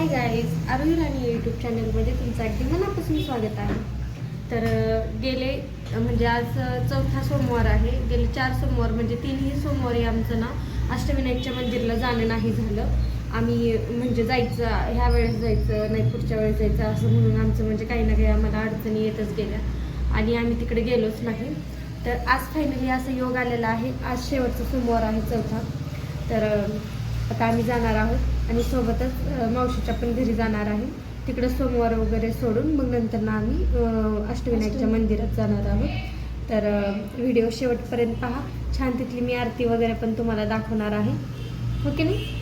Hi guys आरोही राणी YouTube चॅनलमध्ये तुमचं अगदी मनापासून स्वागत आहे. तर गेले म्हणजे आज चौथा सोमवार आहे. गेले चार सोमवार म्हणजे तीनही सोमवारी आमचं ना अष्टविनायकच्या मंदिरला जाणं नाही झालं. आम्ही म्हणजे जायचं ह्या वेळेस जायचं नाही पुढच्या वेळेस जायचं असं म्हणून आमचं म्हणजे काही ना काही आम्हाला अडचणी येतच गेल्या. आणि आम्ही तिकडे गेलोच नाही. तर आज फायनली असं योग आलेला आहे. आज शेवटचा सोमवार आहे चौथा. तर आता आम्ही जाणार आहोत आणि सोबतच मावशीच्या पण घरी जाणार आहे. तिकडे सोमवार वगैरे सोडून मग नंतर ना आम्ही अष्टविनायकच्या मंदिरात जाणार आहोत. तर व्हिडिओ शेवटपर्यंत पहा. छान तिथली मी आरती वगैरे पण तुम्हाला दाखवणार आहे. हो की नाही?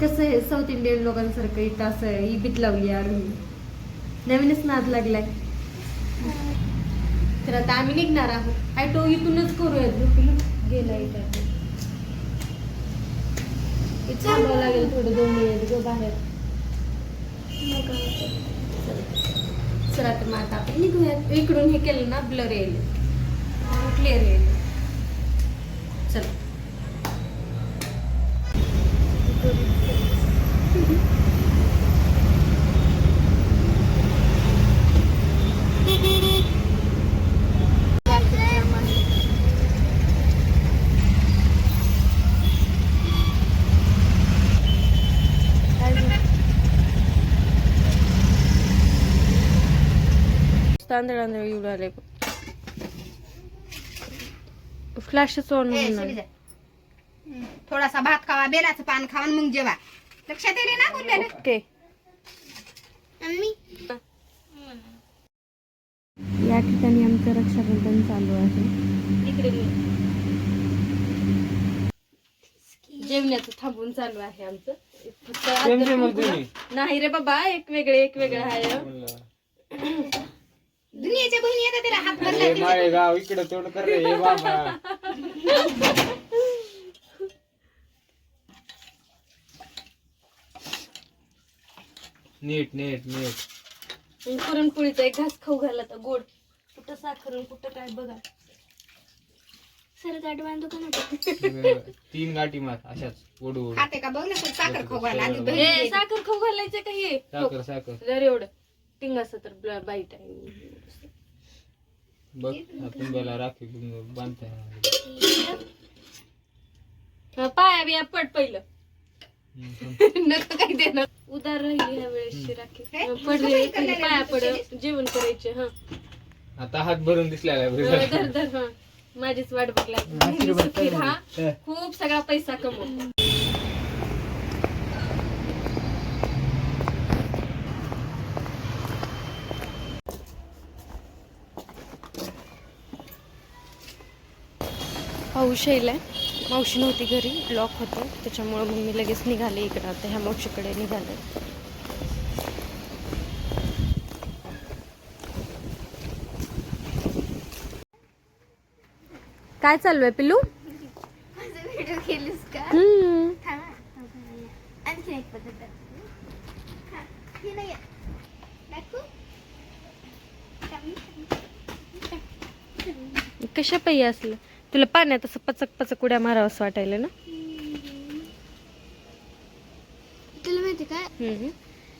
कसं आहे साऊथ इंडियन लोकांसारखं इथं असं इबीत लावली आम्ही नवीनच नाद लागलाय. तर आता आम्ही निघणार आहोत. ॲटो इथूनच करूयात गेला इथं थांबावं लागेल थोडं दोन मिनिट गो बाहेर चला तर मग आता आपण निघूयात इकडून हे केलं ना ब्लर येईल क्लिअर येईल चला तांदळ तांदळ येऊ आले फ्लॅशच ऑन. हं, थोडासा भात खावा बेलाचं पान खावा आणि मग जेवा. लक्षात येते ना बोललेलं? ओके या ठिकाणी आमचं रक्षाबंधन चालू आहे. जेवण्याचं थांबून चालू आहे आमचं. नाही रे बाबा एक वेगळे एक वेगळं आहे. दुनियाच्या बहिणी येतात तिला हात अरे बदलायचे. माळेगाव इकडं तोंड कर रे हे बाबा. नीट नीट नीट. पुरणपोळीचा एक घास खाऊ घाला तर गोड. कुठं साखर आणि कुठं काय बघा. सर गाठ बांधू का अगं, तीन गाठी मार अशाच ओढू ओढू. खाते का? बघ ना तू साखर खाऊ घाला. आधी बहिणी साखर खाऊ घालायचं का हे? साखर साखर. जर एवढं. टिंगाचं तर ब्ल- बाईट आहे बघ त्याला राखी बांधताय हा, पाया बिया पड पहिलं. नको काही देणं उदार राहिली ह्या वेळेस राखी. हे? पडले पहिले पाया पड? जेवण करायचे हा. आता हात भरून दिसला हा, धर धर हा. माझीच वाट बघला सुखी राहा. खूप सगळा पैसा कमव. पाऊस येईल मावशी नव्हती घरी लॉक होतं. त्याच्यामुळं मग मी लगेच निघाले इकडं. आता ह्या मावशीकडे निघाले. काय चालू आहे पिल्लू. दाखवू? कशा पाहिजे असलं? तुला पाण्यात असं पचक पचक उड्या मारावंसं वाटायला ना? तुला माहिती का? हम्म.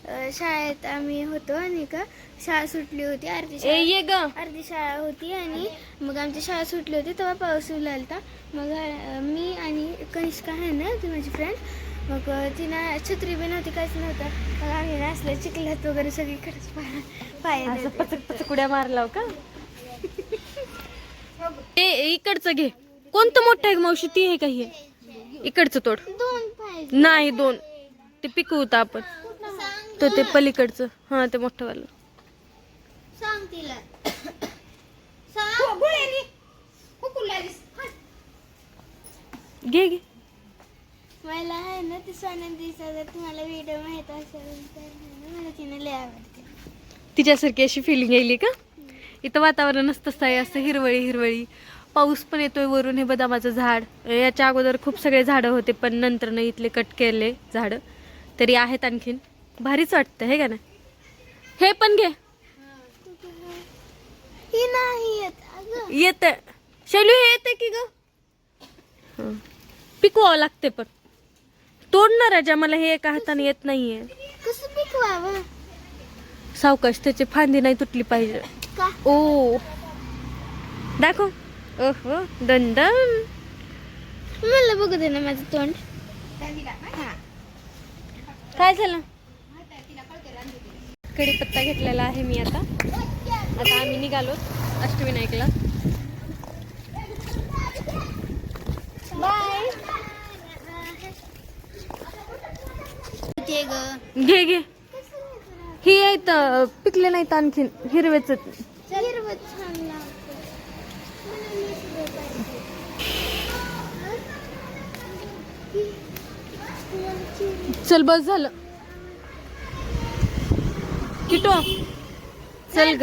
अं, शाळेत आम्ही होतो आणि का शाळा सुटली होती अर्धी ए शाळा ये ग. अर्धी शाळा होती आणि मग आमची शाळा सुटली होती तेव्हा पाऊस येऊ लागला मग अं, मी आणि कनिष्का आहे ना ती माझी फ्रेंड मग अं, तिनं छत्री बी नव्हती काहीच नव्हतं. मग आम्ही ना असलं चिखलात वगैरे सगळीकडेच पाय पाय असं पचक पचक उड्या मारलाव का? ए इकडचं घे. कोणतं मोठं आहे मावशी? ती आहे का हे? इकडचं तोड. नाही दोन. ते पिकू होतं आपण. तो ते पलीकडचं. हा ते मोठं वालं. सांग तिला. हो. हा. घे घे. मला आहे ना ती सोनंदीचा जर तुम्हाला व्हिडिओ माहीत असेल तर आहे मला तिने लय आवडते. तिच्यासारखी अशी फिलिंग यायली का? इथं वातावरणच तसं आहे असं हिरवळी हिरवळी. पाऊस पण येतोय वरून हे बदामाचं झाड. याच्या अगोदर खूप सगळे झाडं होते पण नंतर न इथले कट केले झाडं. तरी आहेत आणखीन. भारीच वाटतं हे का ना हे पण घे. ही नाही येत शैलू हे येते की ग? पिकवावं लागते पण. तोडणार राजा मला हे एका हाताने येत नाहीये. कसं पिकवावं? सावकाश त्याची फांदी नाही तुटली पाहिजे. का? ओ. दाखव. ओहो दंदन मला बघू दे ना माझं तोंड. काय झालं? कढीपत्ता घेतलेला आहे मी आता. आता आम्ही निघालो अष्टविनायकला बाय. घे घे. ही आहेत पिकले नाहीत आणखीन हिरवेच आहेत. हिरवं छान लागतं मला निसर्ग पाहिजे. चल बस झालं. किटो. चल ग.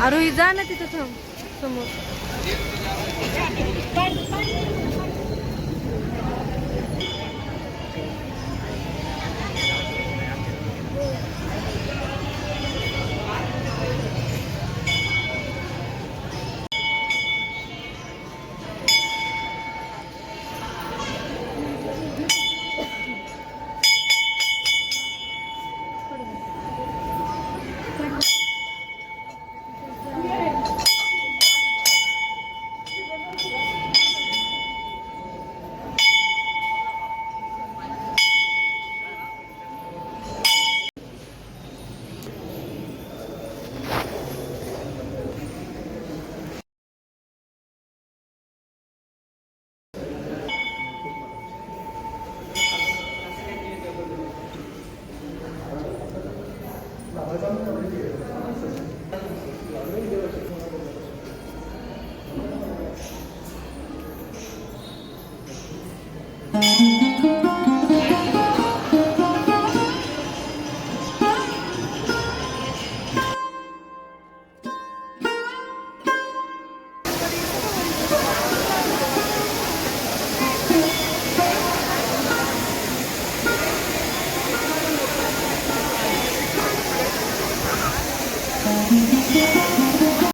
आरोही जा ना तिथं थांब. समोर.